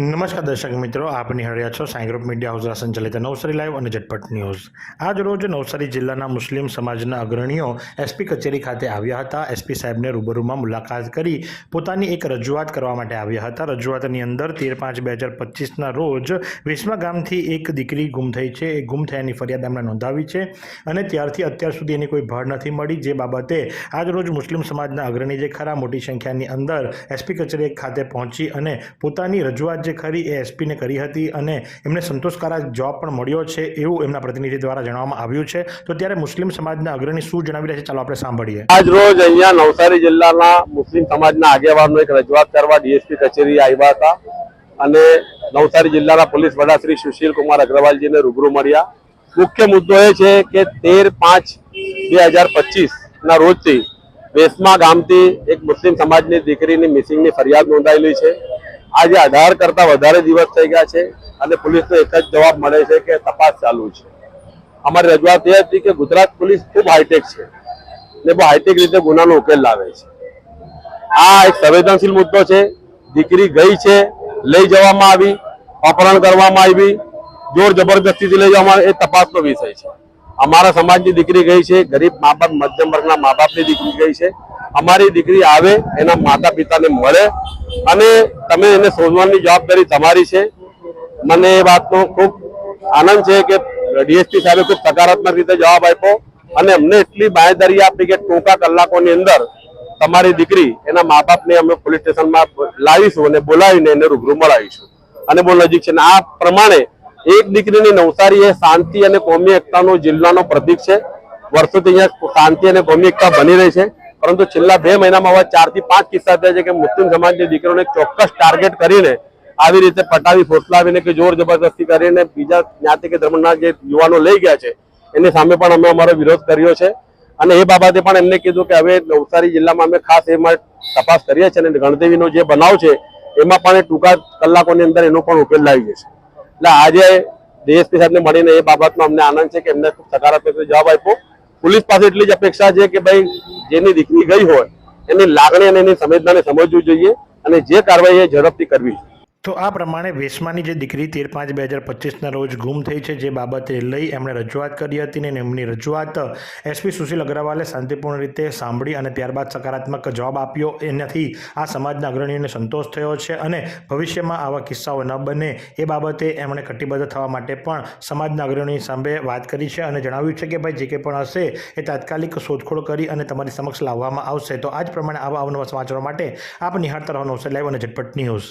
નમસ્કાર દર્શક મિત્રો, આપ નિહાળ્યા છો સાંઈ ગ્રુપ મીડિયા હાઉસ સંચાલિત નવસારી લાઈવ અને ઝટપટ ન્યૂઝ. આજ રોજ નવસારી જિલ્લાના મુસ્લિમ સમાજના અગ્રણીઓ એસપી કચેરી ખાતે આવ્યા હતા. એસપી સાહેબને રૂબરૂમાં મુલાકાત કરી પોતાની એક રજૂઆત કરવા માટે આવ્યા હતા. રજૂઆતની અંદર તેર પાંચ બે હજાર પચીસના રોજ વેસમા ગામથી એક દીકરી ગુમ થઈ છે. એ ગુમ થયાની ફરિયાદ એમણે નોંધાવી છે અને ત્યારથી અત્યાર સુધી એની કોઈ ભાળ નથી મળી. જે બાબતે આજ રોજ મુસ્લિમ સમાજના અગ્રણી જે ખરા, મોટી સંખ્યાની અંદર એસપી કચેરી ખાતે પહોંચી અને પોતાની રજૂઆત જે ખરી એ એસપીને કરી હતી અને એમને સંતોષકારક જોબ પણ મળ્યો છે એવું એમના પ્રતિનિધિ દ્વારા જણાવવામાં આવ્યું છે. તો ત્યારે મુસ્લિમ સમાજના અગ્રણી શું જણાવી રહ્યા છે? ચાલો આપણે સાંભળીએ. આજ રોજ અહીંયા નવસારી જિલ્લાના મુસ્લિમ સમાજના આગેવાનો એક રજૂઆત કરવા ડીએસપી કચેરી આવ્યા હતા અને નવસારી જિલ્લાના પોલીસ વડા શ્રી સુશીલ કુમાર અગ્રવાલજીને રૂબરૂ મળ્યા. મુખ્ય મુદ્દો એ છે કે તેર પાંચ બે હજાર પચીસ ના રોજથી વેસમા ગામથી એક મુસ્લિમ સમાજની દીકરીની મિસિંગની ફરિયાદ નોંધાયેલી છે. આજે અઢાર કરતા વધારે દિવસ થઈ ગયા છે અને પોલીસનો એક જ જવાબ મળે છે કે તપાસ ચાલુ છે. અમારી રજૂઆત એ હતી કે ગુજરાત પોલીસ ખૂબ હાઈટેક છે ને બહુ હાઈટેક રીતે ગુનાનો ઉકેલ લાવે છે. આ એક સંવેદનશીલ મુદ્દો છે. દીકરી ગઈ છે, લઈ જવામાં આવી, અપહરણ કરવામાં આવી જોર જબરદસ્તીથી લઈ જવામાં એ તપાસનો વિષય છે. અમારા સમાજની દીકરી ગઈ છે, ગરીબ મા બાપ, મધ્યમ વર્ગના મા બાપની દીકરી ગઈ છે. અમારી દીકરી આવે, એના માતા પિતાને મળે અને તમે એને શોધવાની જવાબદારી તમારી છે. મને એ વાતનો ખૂબ આનંદ છે કે ડીએસપી સાહેબે ખૂબ સકારાત્મક રીતે જવાબ આપ્યો અને અમને એટલી બાંયદારી આપી કે ટૂંકા કલાકોની અંદર તમારી દીકરી એના મા બાપને અમે પોલીસ સ્ટેશનમાં લાવીશું અને બોલાવીને એને રૂબરૂ મળાવીશું. અને બહુ નજીક છે આ પ્રમાણે એક દીકરીની નવસારી એ શાંતિ અને કોમી એકતાનો જિલ્લાનો પ્રતીક છે. વર્ષોથી અહીંયા શાંતિ અને કોમી એકતા બની રહી છે. પરંતુ છેલ્લા બે મહિનામાં હવે ચારથી પાંચ કિસ્સા થયા છે કે મુસ્લિમ સમાજની દીકરીઓને ચોક્કસ ટાર્ગેટ કરીને આવી રીતે પટાવી, ફોસલાવીને કે જોર જબરદસ્તી કરીને બીજા જ્ઞાતિ કે ધર્મના જે યુવાનો લઈ ગયા છે, એની સામે પણ અમે અમારો વિરોધ કર્યો છે. અને એ બાબતે પણ એમને કીધું કે હવે નવસારી જિલ્લામાં અમે ખાસ એમાં તપાસ કરીએ છીએ અને ગણદેવીનો જે બનાવ છે, એમાં પણ એ ટૂંકા કલાકોની અંદર એનો પણ ઉકેલ લાવી જશે એટલે આજે ડીએસપી સાહેબને મળીને એ બાબતનો અમને આનંદ છે કે એમને ખૂબ સકારાત્મક રીતે જવાબ આપ્યો. પોલીસ પાસે એટલી જ અપેક્ષા છે કે ભાઈ, જેની દીકરી ગઈ હોય, એની લાગણી અને એની સંવેદનાને સમજવું જોઈએ અને જે કાર્યવાહી એ ઝડપથી કરવી જોઈએ. તો આ પ્રમાણે વેસમાની જે દીકરી તેર પાંચ બે હજાર પચીસના રોજ ગુમ થઈ છે, જે બાબતે લઈ એમણે રજૂઆત કરી હતી ને એમની રજૂઆત એસપી સુશીલ અગ્રવાલે શાંતિપૂર્ણ રીતે સાંભળી અને ત્યારબાદ સકારાત્મક જવાબ આપ્યો. એનાથી આ સમાજના અગ્રણીઓને સંતોષ થયો છે અને ભવિષ્યમાં આવા કિસ્સાઓ ન બને એ બાબતે એમણે કટિબદ્ધ થવા માટે પણ સમાજના અગ્રણીની સામે વાત કરી છે અને જણાવ્યું છે કે ભાઈ, જે કંઈ પણ હશે એ તાત્કાલિક શોધખોળ કરી અને તમારી સમક્ષ લાવવામાં આવશે. તો આ જ પ્રમાણે આવા અવનવા સમાચારો માટે આપ નિહાળતા રહો નવસે લાઈવ અને ઝટપટ ન્યૂઝ.